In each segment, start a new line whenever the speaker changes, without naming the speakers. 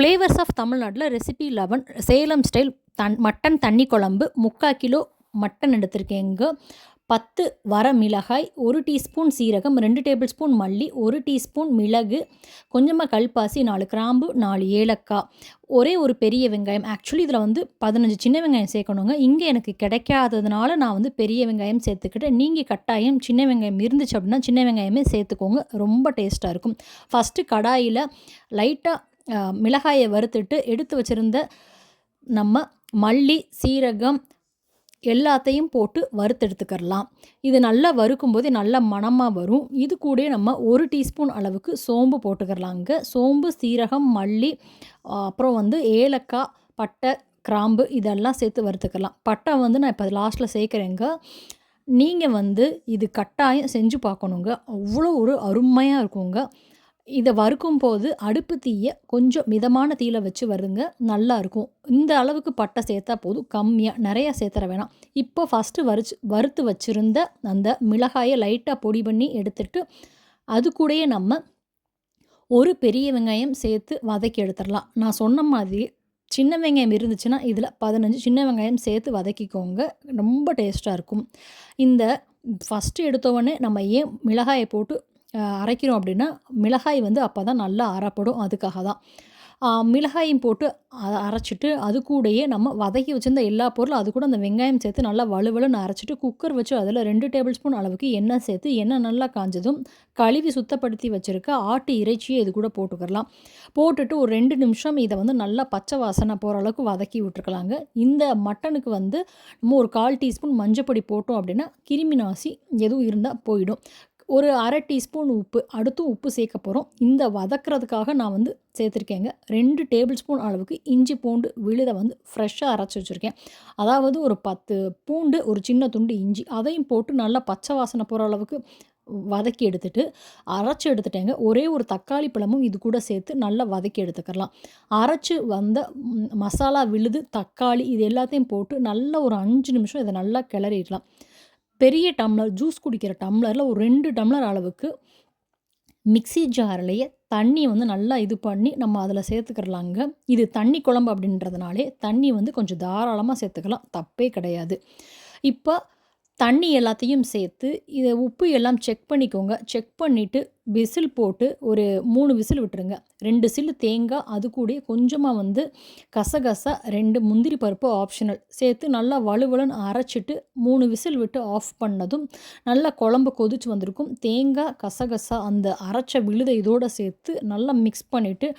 Flavours of தமிழ்நாட்டில் recipe eleven Salem style தன் mutton தண்ணி குழம்பு முக்கால் கிலோ மட்டன் எடுத்திருக்கேங்க பத்து வர மிளகாய் ஒரு டீஸ்பூன் சீரகம் ரெண்டு டேபிள் ஸ்பூன் மல்லி ஒரு டீஸ்பூன் மிளகு கொஞ்சமாக கல்பாசி நாலு கிராம்பு நாலு ஏலக்காய். ஒரே ஒரு பெரிய வெங்காயம். ஆக்சுவலி இதில் வந்து பதினஞ்சு சின்ன வெங்காயம் சேர்க்கணுங்க. இங்கே எனக்கு கிடைக்காததுனால நான் வந்து பெரிய வெங்காயம் சேர்த்துக்கிட்டேன். நீங்கள் கட்டாயம் சின்ன வெங்காயம் இருந்துச்சு அப்படின்னா சின்ன வெங்காயமே சேர்த்துக்கோங்க. ரொம்ப டேஸ்ட்டாக இருக்கும். ஃபஸ்ட்டு கடாயில் லைட்டாக மிளகாயை வறுத்துட்டு எடுத்து வச்சுருந்த நம்ம மல்லி சீரகம் எல்லாத்தையும் போட்டு வறுத்தெடுத்துக்கிறலாம். இது நல்லா வறுக்கும்போது நல்ல மணமாக வரும். இது கூட நம்ம ஒரு டீஸ்பூன் அளவுக்கு சோம்பு போட்டுக்கிறலாங்க சோம்பு சீரகம் மல்லி அப்புறம் வந்து ஏலக்காய் பட்டை கிராம்பு இதெல்லாம் சேர்த்து வறுத்துக்கலாம் பட்டை வந்து நான் இப்போ லாஸ்ட்டில் சேர்க்குறேங்க. நீங்கள் வந்து இது கட்டாயம் செஞ்சு பார்க்கணுங்க. அவ்வளோ ஒரு அருமையாக இருக்குங்க. இதை வறுக்கும் போது அடுப்பு தீயை கொஞ்சம் மிதமான தீயில் வச்சு வருங்க நல்லா இருக்கும். இந்த அளவுக்கு பட்டை சேர்த்தா போதும். கம்மியாக நிறையா சேர்த்துற வேணாம். இப்போ ஃபஸ்ட்டு வறுச்சு வறுத்து வச்சுருந்த அந்த மிளகாயை லைட்டாக பொடி பண்ணி எடுத்துட்டு அது கூடயே நம்ம ஒரு பெரிய வெங்காயம் சேர்த்து வதக்கி எடுத்துடலாம். நான் சொன்ன மாதிரி சின்ன வெங்காயம் இருந்துச்சுன்னா இதில் பதினஞ்சு சின்ன வெங்காயம் சேர்த்து வதக்கிக்கோங்க. ரொம்ப டேஸ்ட்டாக இருக்கும். இந்த ஃபஸ்ட்டு எடுத்தவொடனே நம்ம ஏன் மிளகாயை போட்டு அரைக்கிறோம் அப்படின்னா மிளகாய் வந்து அப்போ தான் நல்லா அரைப்படும். அதுக்காக தான் மிளகாயும் போட்டு அரைச்சிட்டு அது கூடயே நம்ம வதக்கி வச்சுருந்த எல்லா பொருளும் அது கூட அந்த வெங்காயம் சேர்த்து நல்லா வலுவலுன்னு அரைச்சிட்டு குக்கர் வச்சு அதில் ரெண்டு டேபிள் ஸ்பூன் அளவுக்கு எண்ணெய் சேர்த்து எண்ணெய் நல்லா காஞ்சதும் கழுவி சுத்தப்படுத்தி வச்சுருக்க ஆட்டு இறைச்சியை இது கூட போட்டுக்கலாம். போட்டுட்டு ஒரு ரெண்டு நிமிஷம் இதை வந்து நல்லா பச்சை வாசனை போகிற அளவுக்கு வதக்கி விட்டுருக்கலாங்க இந்த மட்டனுக்கு வந்து நம்ம ஒரு கால் டீஸ்பூன் மஞ்சப்பொடி போட்டோம் அப்படின்னா கிருமி நாசி எதுவும் இருந்தால் போயிடும். ஒரு அரை டீஸ்பூன் உப்பு அடுத்தும் உப்பு சேர்க்க போகிறோம் இந்த வதக்கிறதுக்காக நான் வந்து சேர்த்துருக்கேங்க. ரெண்டு டேபிள் ஸ்பூன் அளவுக்கு இஞ்சி பூண்டு விழுதை வந்து ஃப்ரெஷ்ஷாக அரைச்சி வச்சுருக்கேன். அதாவது ஒரு பத்து பூண்டு ஒரு சின்ன துண்டு இஞ்சி அதையும் போட்டு நல்லா பச்சை வாசனை போகிற அளவுக்கு வதக்கி எடுத்துட்டு அரைச்சி எடுத்துட்டேங்க. ஒரே ஒரு தக்காளி பழமும் இது கூட சேர்த்து நல்லா வதக்கி எடுத்துக்கலாம். அரைச்சி வந்த மசாலா விழுது தக்காளி இது எல்லாத்தையும் போட்டு நல்லா ஒரு அஞ்சு நிமிஷம் இதை நல்லா கிளறிடலாம். பெரிய டம்ளர் ஜூஸ் குடிக்கிற டம்ளரில் ஒரு ரெண்டு டம்ளர் அளவுக்கு மிக்சி ஜார்லேயே தண்ணி வந்து நல்லா இது பண்ணி நம்ம அதில் சேர்த்துக்கிறலாங்க. இது தண்ணி குழம்பு அப்படின்றதுனாலே தண்ணி வந்து கொஞ்சம் தாராளமாக சேர்த்துக்கலாம். தப்பே கிடையாது. இப்போ தண்ணி எல்லாத்தையும் சேர்த்து இதை உப்பு எல்லாம் செக் பண்ணிக்கோங்க. செக் பண்ணிவிட்டு விசில் போட்டு ஒரு மூணு விசில் விட்டுருங்க. ரெண்டு சில்லு தேங்காய் அது கூட கொஞ்சமாக வந்து கசகசா ரெண்டு முந்திரி பருப்பு ஆப்ஷனல் சேர்த்து நல்லா வலுவலுன்னு அரைச்சிட்டு மூணு விசில் விட்டு ஆஃப் பண்ணதும் நல்லா குழம்பு கொதிச்சு வந்திருக்கும். தேங்காய் கசகசா அந்த அரைச்ச விழுதை இதோடு சேர்த்து நல்லா மிக்ஸ் பண்ணிவிட்டு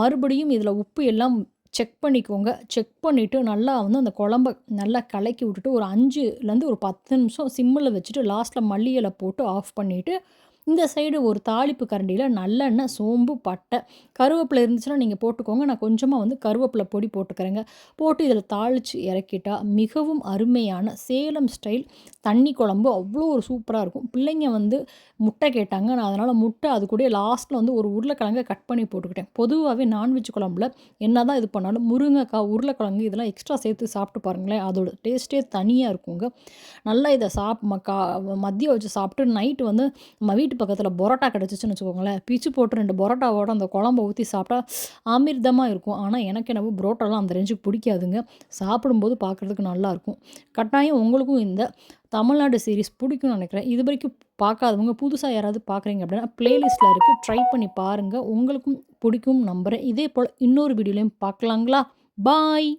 மறுபடியும் இதில் உப்பு எல்லாம் செக் பண்ணிக்கோங்க. செக் பண்ணிவிட்டு நல்லா வந்து அந்த குழம்ப நல்லா கலக்கி விட்டுட்டு ஒரு அஞ்சுலேருந்து ஒரு பத்து நிமிஷம் சிம்மில் வச்சுட்டு லாஸ்ட்டில் மல்லி இலை போட்டு ஆஃப் பண்ணிவிட்டு இந்த சைடு ஒரு தாளிப்பு கரண்டியில் நல்லெண்ணெய் சோம்பு பட்டை. கருவேப்பிலை இருந்துச்சுன்னா நீங்கள் போட்டுக்கோங்க. நான் கொஞ்சமாக வந்து கருவேப்பிலை பொடி போட்டுக்கிறேங்க. போட்டு இதில் தாளித்து இறக்கிட்டால் மிகவும் அருமையான சேலம் ஸ்டைல் தண்ணி குழம்பு. அவ்வளோ ஒரு சூப்பராக இருக்கும். பிள்ளைங்க வந்து முட்டை கேட்டாங்க. நான் அதனால் முட்டை அது கூட லாஸ்ட்டில் வந்து ஒரு உருளைக்கிழங்கை கட் பண்ணி போட்டுக்கிட்டேன். பொதுவாகவே நான்வெஜ் குழம்புல என்ன தான் இது பண்ணாலும் முருங்கைக்காய் உருளைக்கிழங்கு இதெல்லாம் எக்ஸ்ட்ரா சேர்த்து சாப்பிட்டு பாருங்களேன். அதோட டேஸ்ட்டே தனியாக இருக்குங்க. நல்லா இதை சாப் கா மதியம் வச்சு சாப்பிட்டு நைட்டு வந்து நம்ம வீட்டு பக்கத்தில் பரோட்டா கிடச்சிச்சின்னு வச்சுக்கோங்களேன். பிச்சு போட்டு ரெண்டு பரோட்டாவோட அந்த குழம்பை ஊற்றி சாப்பிட்டா அமிர்தமாக இருக்கும். ஆனால் எனக்கு என்னவோ பரோட்டாலாம் அந்த ரேஞ்சுக்கு பிடிக்காதுங்க. சாப்பிடும்போது பார்க்குறதுக்கு நல்லாயிருக்கும். கட்டாயம் உங்களுக்கும் இந்த தமிழ்நாடு சீரீஸ் பிடிக்கும்னு நினைக்கிறேன். இது வரைக்கும் பார்க்காதவங்க புதுசாக யாராவது பார்க்குறீங்க அப்படின்னா ப்ளேலிஸ்ட்டில் இருக்குது ட்ரை பண்ணி பாருங்கள் உங்களுக்கும் பிடிக்கும் நம்புகிறேன் இதே போல் இன்னொரு வீடியோலையும் பார்க்கலாங்களா? பாய்